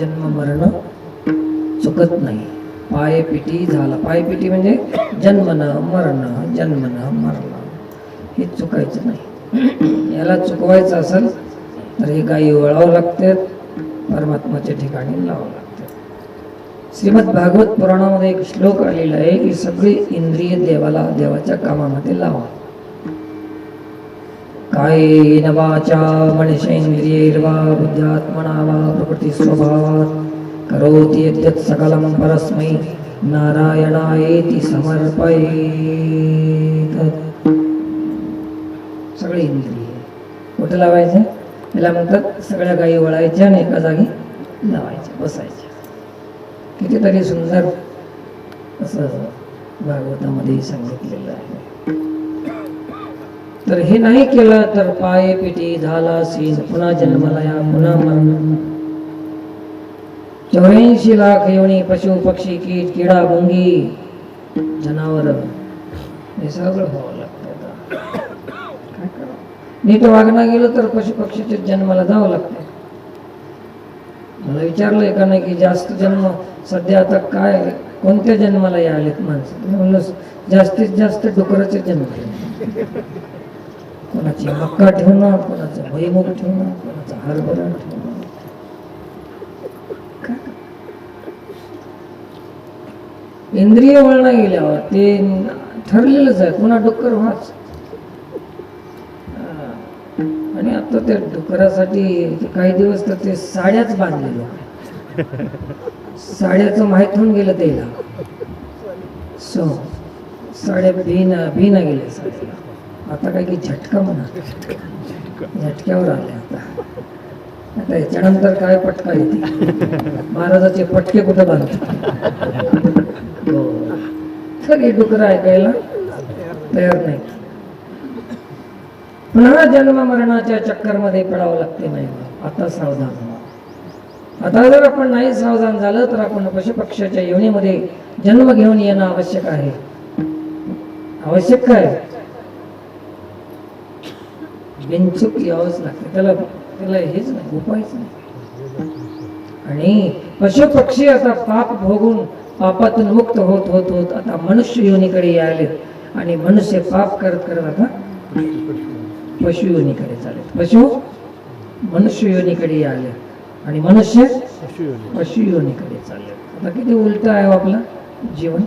जन्म मरण चुकत नाही. पायपिटी झाला. पायपिटी म्हणजे जन्मन मरण जन्मन मरण. हे चुकायचं नाही. याला चुकवायचं असेल तर हे गायी वळावं लागतात परमात्माच्या ठिकाणी लावावं लागते. श्रीमद भागवत पुराणामध्ये एक श्लोक आलेला आहे की सगळी इंद्रिय देवाला देवाच्या कामामध्ये लावा. कायेन वाचा मनसेंद्रियैर्वा बुद्ध्यात्मना वा प्रकृती स्वभावात करोति यद्यत् सकलं परस्मै नारायणायेति समर्पयेत। सगळे इंद्रिय। कुठे लावायचे? त्याला म्हणतात सगळ्या गायी वळायच्या आणि एका जागी लावायच्या बसायच्या। कितीतरी सुंदर असं भागवतामध्ये सांगितलेलं आहे. तर हे नाही केलं तर पाय पिटी झाला सीज. पुन्हा जन्माला या पुन्हा मरण. चौऱ्याऐंशी लाख येवणी पशु पक्षी कीट किडा मुंगी जनावर. हे सगळं व्हावं लागतं काय नीट वागणं गेलं तर पशु पक्षीच्या जन्माला जावं लागतं. मला विचारलंय का नाही की जास्त जन्म सध्या आता काय कोणत्या जन्माला यायलेत माणसं? म्हणलं जास्तीत जास्त डुकराचे जन्म. कोणाची मक्का ठेवणार कोणाचं भुईमुग ठेवणार कोणाचा हरभरा ठेवणार? इंद्रिय वळणा गेल्यावर ते ठरलेलंच आहे. पुन्हा डुक्कर व्हाच आणि आता त्या डुकरासाठी काही दिवस तर ते साड्याच बांधले लोक साड्याचं माहीत होऊन गेलं त्याला. सो साड्या भिना भिना गेल्या साड्याला. आता काय की झटका म्हणा. झटक्यावर आले आता. आता याच्यानंतर काय पटका येते? महाराजाचे पटके कुठं बांधतात? सगळी डुकरं ऐकायला तयार नाही. पुन्हा जन्म मरणाच्या चक्करमध्ये पडावं लागते नाही आता सावधान आता जर आपण नाही सावधान झालं तर आपण पशुपक्षाच्या योनीमध्ये जन्म घेऊन येणं आवश्यक आहे. आवश्यक काय? बिनचूक यावंच लागते. त्याला त्याला हेच नाही उपायच नाही. आणि पशु पक्षी आता पाप भोगून पापातून मुक्त होत होत होत आता मनुष्य योनीकडे यायले आणि मनुष्य पाप करत करत आता पशु योनीकडे चालेल. पशु मनुष्य योनीकडे आले आणि मनुष्य पशु योनीकडे चालले. आता किती उलट आहे हो आपलं जीवन.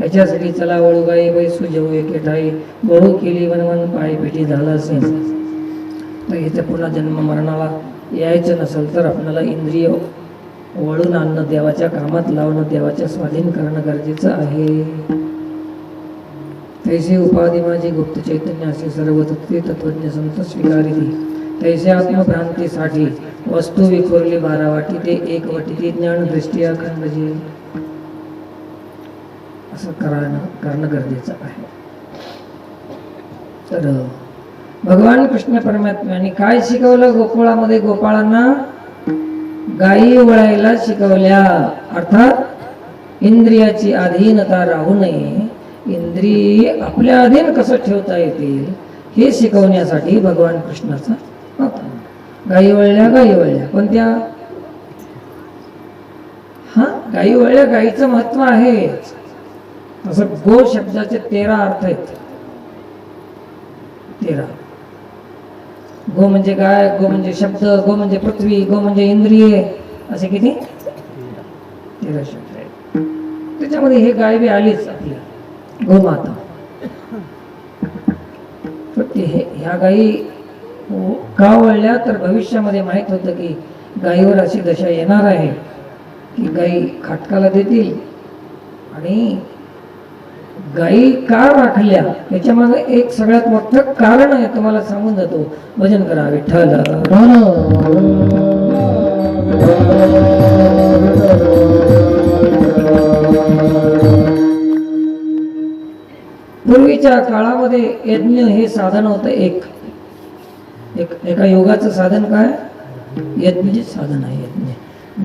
याच्यासाठी चला वळू गाई बैसू जेऊ एकेठाई बळू केली वनवन पाय पेटी झाला असेल. तर इथे पुन्हा जन्म मरणाला यायचं नसेल तर आपल्याला इंद्रिय वळून आणणं देवाच्या कामात लावणं देवाच्या स्वाधीन करणं गरजेचं आहे. तैसे उपाधी माझी गुप्त चैतन्य असे सर्व तत्वे तत्वज्ञ संत स्वीकारिली. तैसे आत्मभ्रांतीसाठी वस्तू विखुरली बारा वाटी ते एक वाटी ती ज्ञान दृष्टी अखंड असं करणं करणं गरजेचं आहे. तर भगवान कृष्ण परमात्म्याने काय शिकवलं गोकुळामध्ये गोपाळांना? गायी वळायला शिकवल्या. अर्थात इंद्रियाची अधीनता राहू नये. इंद्रिय आपल्या अधीन कसं ठेवता येतील हे शिकवण्यासाठी भगवान कृष्णाचा अवतार गायी वळल्या गायी वळल्या. कोणत्या? हा गायी वळल्या गायीचं महत्त्व आहे तसं गो शब्दाचे तेरा अर्थ आहेत. तेरा. गो म्हणजे गाय गो म्हणजे शब्द गो म्हणजे पृथ्वी गो म्हणजे इंद्रिय असे किती? तेरा शब्द आहेत त्याच्यामध्ये हे गाय बी आलीच आपली. गोमाता हे ह्या गायी का वळल्या? तर भविष्यामध्ये माहीत होतं की गायीवर अशी दशा येणार आहे की गायी खाटकाला देतील आणि गायी का राखल्या. याच्यामागे एक सगळ्यात मोठं कारण आहे तुम्हाला सांगून जातो. भजन करा विठ्ठल. पूर्वीच्या काळामध्ये यज्ञ हे साधन होतं एक. एक एका योगाचं साधन काय? यज्ञ साधन आहे यज्ञ.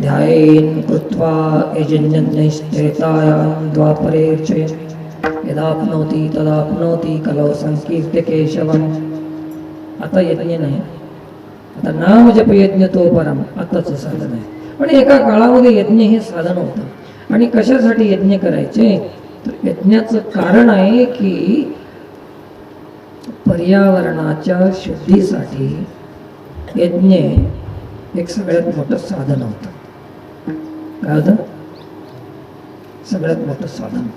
ध्यायेन कृत्वा यजन्यश्चेतायां द्वापरे चयन यदाप्नोति तदाप्नोति कलौ संकीर्त्य केशवम् आता यज्ञ नाही आता नाम जप यज्ञ तो परम आताच साधन। आहे पण एका काळामध्ये यज्ञ हे साधन होतं। आणि कशासाठी यज्ञ करायचे? तर यज्ञाचं कारण आहे की पर्यावरणाच्या शुद्धीसाठी यज्ञ एक सगळ्यात मोठं साधन होतं. काय होतं? सगळ्यात मोठं साधन.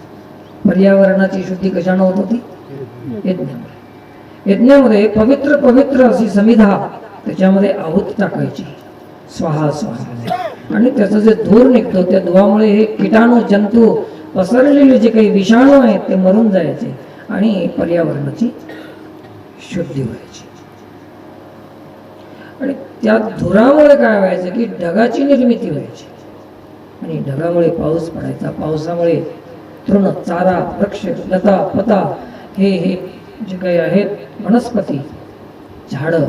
पर्यावरणाची शुद्धी कशानं होत होती? यज्ञामुळे यज्ञामध्ये पवित्र पवित्र अशी समिधा त्याच्यामध्ये आहुत टाकायची. स्वाहा स्वाहा. आणि त्याचं जे धूर निघतो त्या धुवामुळे हे किटाणू जंतू पसरलेले जे काही विषाणू आहेत ते मरून जायचे आणि पर्यावरणाची शुद्धी व्हायची. आणि त्या धुरामुळे काय व्हायचं की ढगाची निर्मिती व्हायची. आणि ढगामुळे पाऊस पडायचा. पावसामुळे तृण चारा वृक्ष लता पता हे हे जे काही आहेत वनस्पती झाडं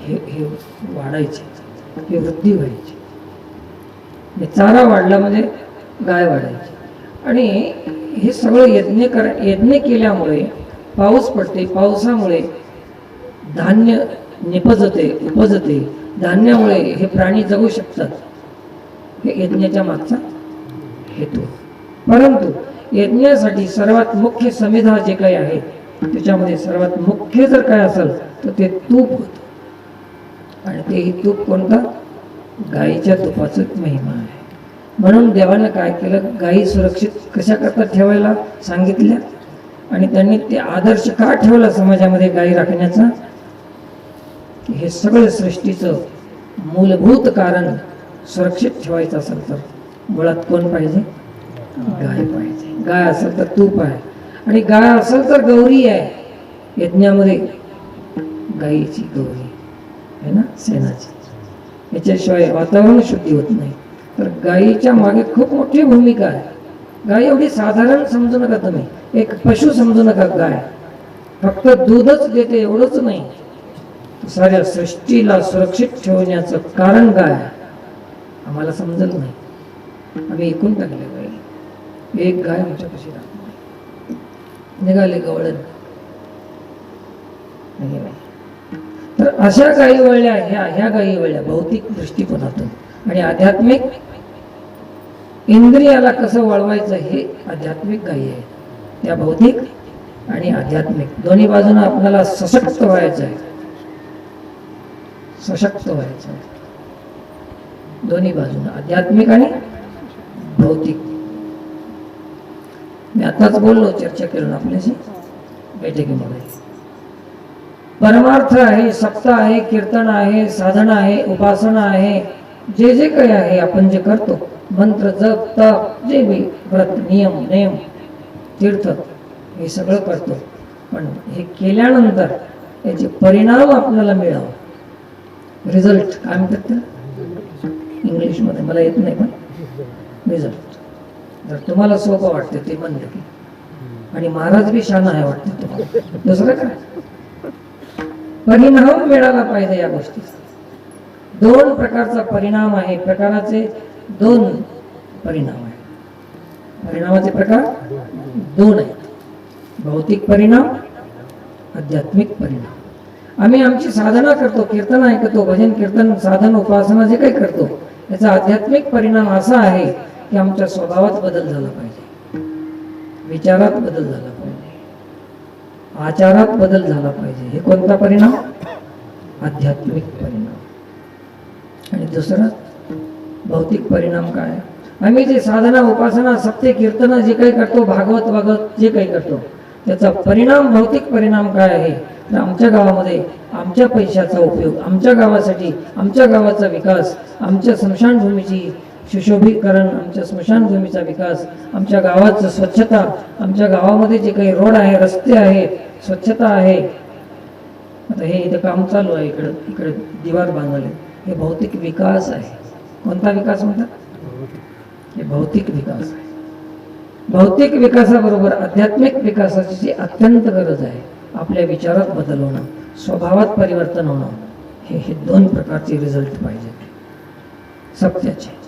हे हे वाढायचे हे वृद्धी व्हायची. म्हणजे चारा वाढला म्हणजे गाय वाढायची. आणि हे सगळं यज्ञ कर यज्ञ केल्यामुळे पाऊस पडते पावसामुळे धान्य निपजते उपजते धान्यामुळे हे प्राणी जगू शकतात. हे यज्ञाच्या मागचा हेतू. परंतु यज्ञासाठी सर्वात मुख्य समिधा जे काही आहे त्याच्यामध्ये सर्वात मुख्य जर काय असेल तर ते तूप होतं. आणि ते ही तूप कोणतं? गाईच्या तुपाचं महिमा आहे. म्हणून देवानं काय केलं? गायी सुरक्षित कशा करता ठेवायला? सांगितल्या आणि त्यांनी ते आदर्श का ठेवला समाजामध्ये गायी राखण्याचा? हे सगळं सृष्टीचं मूलभूत कारण सुरक्षित ठेवायचं असेल तर मुळात कोण पाहिजे? गाय पाहिजे. गाय असेल तर तूप आहे. आणि गाय असेल तर गौरी आहे. यज्ञामध्ये गायीची गौरी आहे ना सेनाची. याच्याशिवाय वातावरण शुद्धी होत नाही. तर गायीच्या मागे खूप मोठी भूमिका आहे. गाय एवढी साधारण समजू नका तुम्ही. एक पशु समजू नका गाय. फक्त दूधच देते एवढंच नाही. साऱ्या सृष्टीला सुरक्षित ठेवण्याचं कारण काय आम्हाला समजत नाही. आम्ही ऐकून टाकले. एक गाय आमच्यापाशी राहत. निघाले गवळण. नाही, नाही. तर अशा गायी वळल्या ह्या ह्या गायी वळल्या भौतिक दृष्टिकोनातून. आणि आध्यात्मिक इंद्रियाला कसं वळवायचं हे आध्यात्मिक गायी आहे त्या भौतिक आणि आध्यात्मिक. दोन्ही बाजूनं आपल्याला सशक्त व्हायचं आहे. सशक्त व्हायचं आहे. दोन्ही बाजूनं आध्यात्मिक आणि भौतिक. मी आताच बोललो चर्चा करून आपल्याशी बैठकीमध्ये. परमार्थ आहे सप्त आहे कीर्तन आहे साधन आहे उपासना आहे जे जे काही आहे आपण जे करतो मंत्र जप तप जे बी व्रत नियम नेम तीर्थ हे सगळं करतो. पण हे केल्यानंतर याचे परिणाम आपल्याला मिळावं. रिझल्ट काय म्हणतात इंग्लिशमध्ये मला येत नाही पण. रिझल्ट जर तुम्हाला सोपं वाटतं ते म्हणलं की आणि महाराज बी शान आहे वाटतं तुम्हाला. दुसरं काय? परिणाम मिळाला पाहिजे या गोष्टी. दोन प्रकारचा परिणाम आहे. प्रकाराचे दोन परिणाम आहे. परिणामाचे प्रकार दोन आहेत. भौतिक परिणाम आध्यात्मिक परिणाम. आम्ही आमची साधना करतो कीर्तन ऐकतो भजन कीर्तन साधन उपासना जे काही करतो याचा आध्यात्मिक परिणाम असा आहे की आमच्या स्वभावात बदल झाला पाहिजे. विचारात बदल झाला पाहिजे. आचारात बदल झाला पाहिजे. हे कोणता परिणाम? आध्यात्मिक परिणाम. आणि दुसरा भौतिक परिणाम काय? आम्ही जे साधना उपासना सत्य कीर्तन जे काही करतो भागवत भागवत जे काही करतो त्याचा परिणाम भौतिक परिणाम काय आहे? तर आमच्या गावामध्ये आमच्या पैशाचा उपयोग आमच्या गावासाठी आमच्या गावाचा विकास आमच्या स्मशानभूमीची सुशोभीकरण आमच्या स्मशानभूमीचा विकास आमच्या गावाचं स्वच्छता आमच्या गावामध्ये जे काही रोड आहे रस्ते आहेत स्वच्छता आहे. आता हे इथं काम चालू आहे इकडं इकडे दिवार बांधले हे भौतिक विकास आहे. कोणता विकास म्हणतात? हे भौतिक विकास आहे. भौतिक विकासाबरोबर आध्यात्मिक विकासाची जी अत्यंत गरज आहे आपल्या विचारात बदल होणं स्वभावात परिवर्तन होणं हे हे दोन प्रकारचे रिझल्ट पाहिजेत. सत्याचे.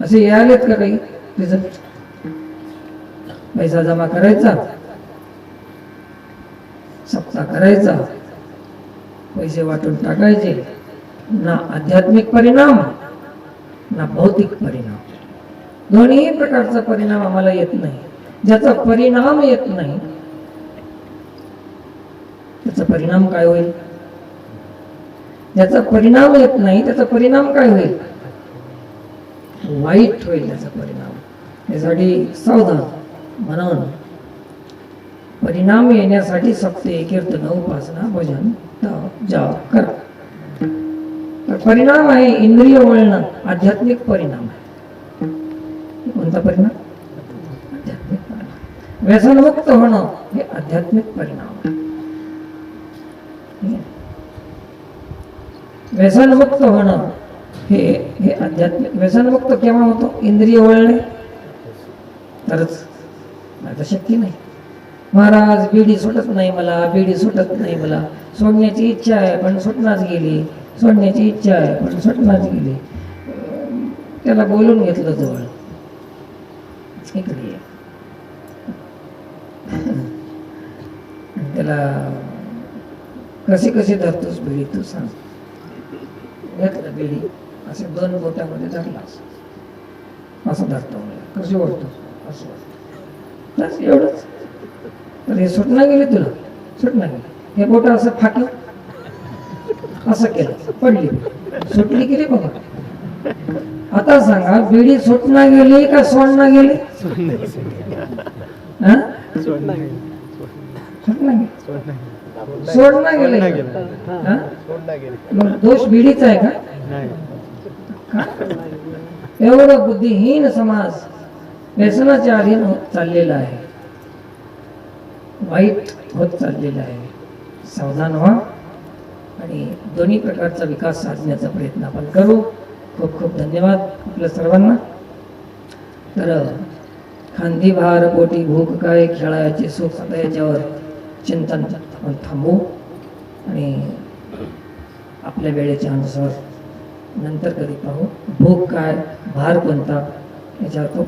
असे यायलेत का काही? रिझल्ट पैसा जमा करायचा. सप्ताह करायचा. पैसे वाटून टाकायचे. ना आध्यात्मिक परिणाम ना भौतिक परिणाम. दोन्ही प्रकारचा परिणाम आम्हाला येत नाही. ज्याचा परिणाम येत नाही त्याचा परिणाम काय होईल? ज्याचा परिणाम येत नाही त्याचा परिणाम काय होईल? वाईट होईल त्याचा परिणाम. यासाठी सावधान म्हणून परिणाम येण्यासाठी सप्ते कीर्तन उपासना भजन तप जाप करा. तर परिणाम आहे इंद्रिय वळण आध्यात्मिक परिणाम आहे. कोणता परिणाम? आध्यात्मिक परिणाम. व्यसनमुक्त होणं हे आध्यात्मिक परिणाम आहे. व्यसनमुक्त होणं हे हे आध्यात्मिक व्यसनमुक्त केव्हा होतो? इंद्रिय वळणे. तरच आता शक्य नाही. महाराज बीडी सुटत नाही मला बीडी सुटत नाही मला. सोडण्याची इच्छा आहे पण सुटणाच गेली. सोडण्याची इच्छा आहे पण सुटणाच गेली. त्याला बोलून घेतलं जवळ. इकडे त्याला कशी कशी धरतोस बिडी तू सांग. घेतलं बिडी. असे दोन बोटामध्ये धरलास असं धरतो मला कशी ओढतो? असं बस एवढंच. तर हे सुटणं गेले तुला. सुटणं गेले. हे बोट असं फाकलं असं केलं. पडली. सुटली गेली बाबा? आता सांगा बिडी सुटणं गेली का सोडणं गेली? हा? सोडणं गेले? मग दोष बिडीचा आहे का? एवढं बुद्धिहीन समाज व्यसनाच्या अधीन होत चाललेला आहे. वाईट होत चाललेला आहे. सावधान व्हा आणि दोन्ही प्रकारचा विकास साधण्याचा प्रयत्न आपण करू. खूप खूप धन्यवाद आपल्या सर्वांना. तर खांदी भार पोटी भूक काय खेळायचे सुख आता याच्यावर चिंतन आपण थांबू आणि आपल्या वेळेच्या अनुसार नंतर कधी पाहू. भूक काय भार कोणता याच्यावर खूप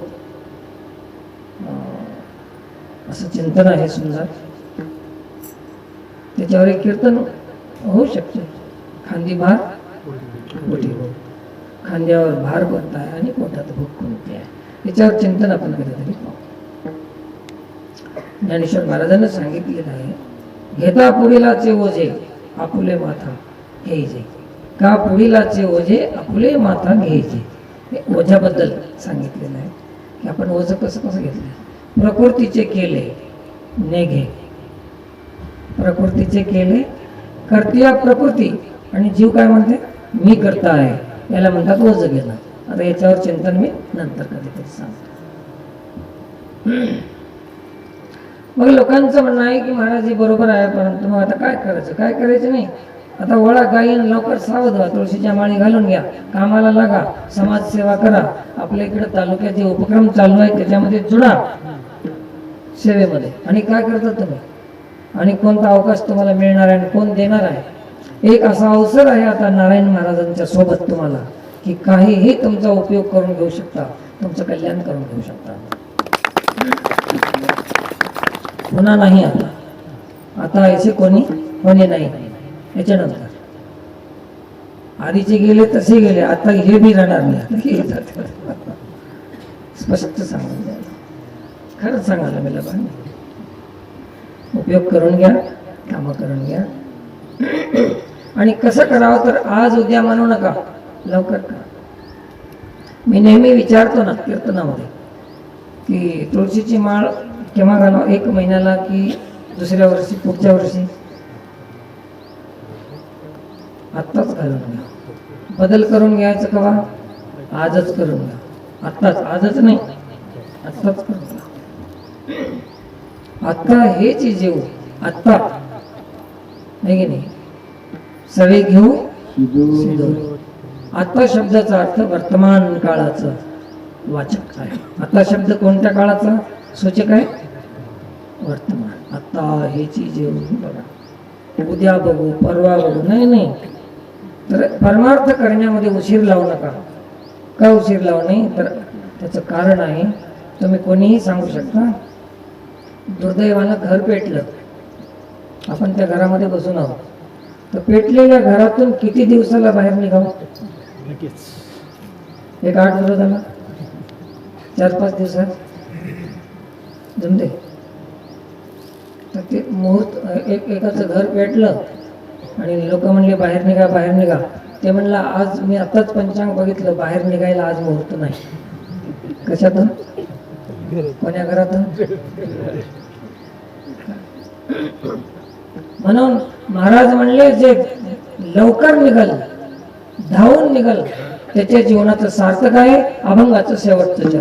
असं चिंतन आहे सुंदर. त्याच्यावर एक कीर्तन होऊ शकते. खांदी भार पोटी भोग. खांद्यावर भार कोणता आहे आणि पोटात भूक कोणती आहे? याच्यावर चिंतन आपण कधीतरी पाहू. ज्ञानेश्वर महाराजांना सांगितलेलं आहे घेता पुढीलाचे ओझे आपुले माथा हे जे. का पुढीलाचे ओझे आपले माथा घ्यायचे? हे ओझ्याबद्दल सांगितलेलं आहे की आपण ओझं कसं कसं घेतलं? प्रकृतीचे केले नेघे प्रकृतीचे केले करतीया प्रकृती. आणि जीव काय म्हणते? मी करता आहे याला म्हणतात ओझं घेणं. आता याच्यावर चिंतन मी नंतर कधीतरी सांगतो. मग लोकांचं म्हणणं आहे की महाराज हे बरोबर आहे परंतु मग आता काय करायचं? काय करायचं नाही? आता वळा गायीन लवकर सावध व्हा तुळशीच्या माळी घालून घ्या. कामाला लागा समाजसेवा करा. आपल्या इकडे तालुक्यात जे उपक्रम चालू आहे त्याच्यामध्ये जुडा सेवेमध्ये. आणि काय करता तुम्ही? आणि कोणता अवकाश तुम्हाला मिळणार आहे आणि कोण देणार आहे? एक असा अवसर आहे आता नारायण महाराजांच्या सोबत तुम्हाला की काहीही तुमचा उपयोग करून घेऊ शकता तुमचं कल्याण करून घेऊ शकता. पुन्हा नाही आता. आता याचे कोणी कोणी नाही. याच्यानंतर. आधीचे गेले तसे गेले. आता हे बी राहणार नाही. आता हे जाते. स्पष्ट सांगून द्या. खरंच सांगायला मी लोकांनी उपयोग करून घ्या कामं करून घ्या. आणि कसं करावं तर आज उद्या म्हणू नका. लवकर करा. मी नेहमी विचारतो ना कीर्तनामध्ये की तुळशीची माळ केव्हा घालावं? एक महिन्याला की दुसऱ्या वर्षी पुढच्या वर्षी? आत्ताच घालून घ्या. बदल करून घ्यायचं कवा? आजच करून घ्या. आत्ताच आजच नाही. आत्ताच करून घ्या. आत्ता हेच जेव आत्ता. नाही की नाही? सवे घेऊ? शिदोरी. आता शब्दाचा अर्थ वर्तमान काळाचं वाचक आहे. आता शब्द कोणत्या काळाचा? सूचक आहे? वर्तमान. आता हेची जेव बघा. उद्या बघू परवा बघू. नाही नाही. तर परमार्थ करण्यामध्ये उशीर लावू नका. का उशीर लावू नाही तर त्याचं कारण आहे तुम्ही कोणीही सांगू शकता. दुर्दैवानं घर पेटलं. आपण त्या घरामध्ये बसून आहोत. तर पेटलेल्या घरातून किती दिवसाला बाहेर निघावं? एक आठ विरोधाला चार पाच दिवसात? जमते तर ते मुहूर्त एक एकाचं घर पेटलं. आणि लोक म्हणले बाहेर निघा बाहेर निघा. ते म्हणलं आज मी आताच पंचांग बघितलं बाहेर निघायला आज मुहूर्त नाही. कशातून? कोण्या घरातून? म्हणून महाराज म्हणले जे लवकर निघल धावून निघल त्याच्या जीवनाचं सार्थक आहे अभंगाचं शेवटचं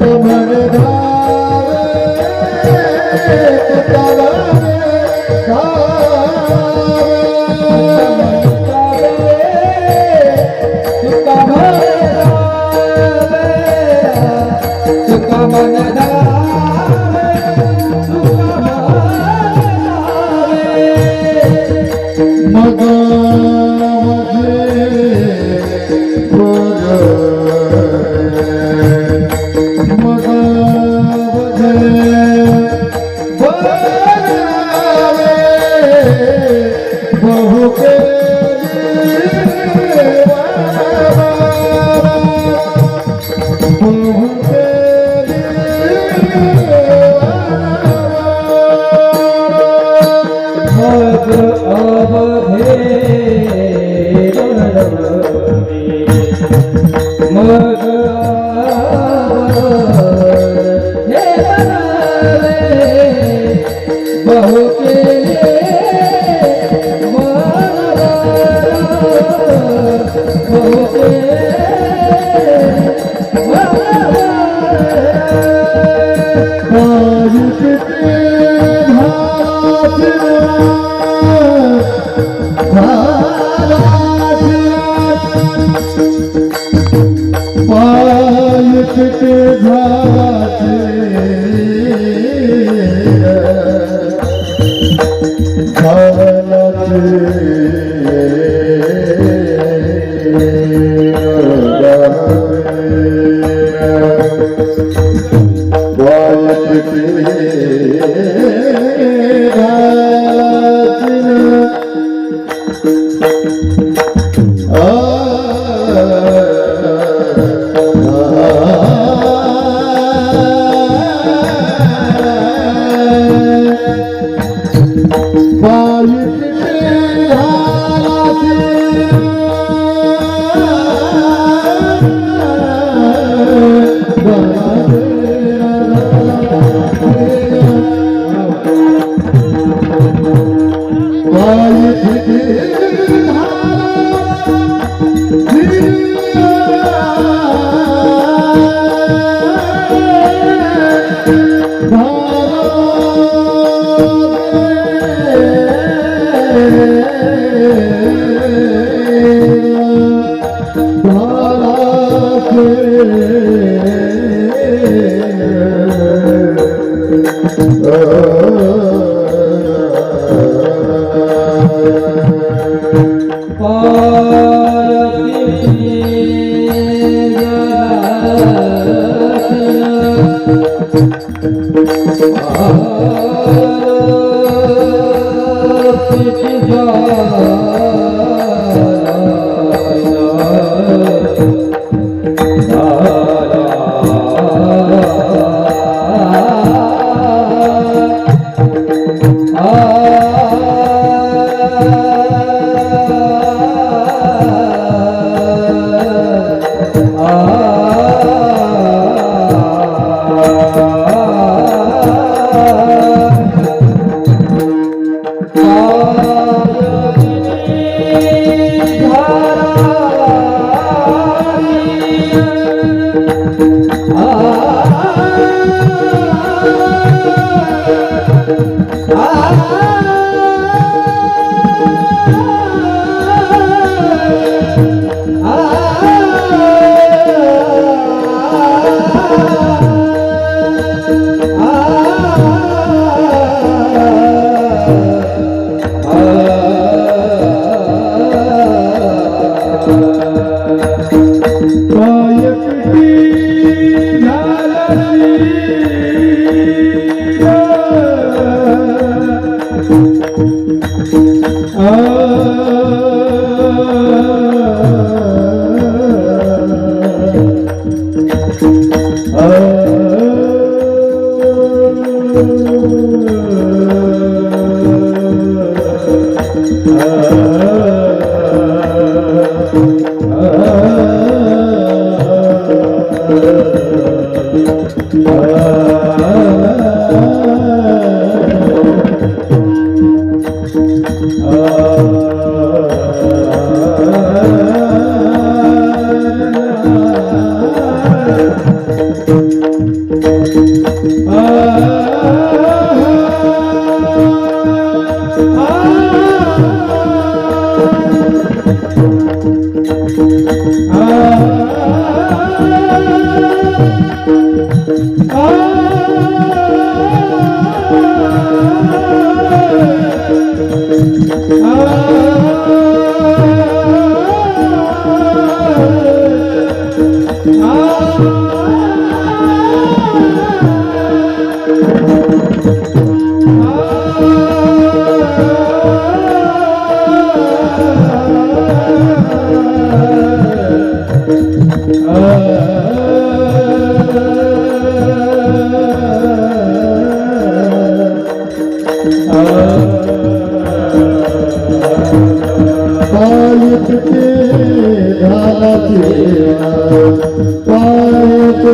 তোমার todo. पाय पिटी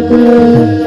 घालाचे पाय पिटे घालाचे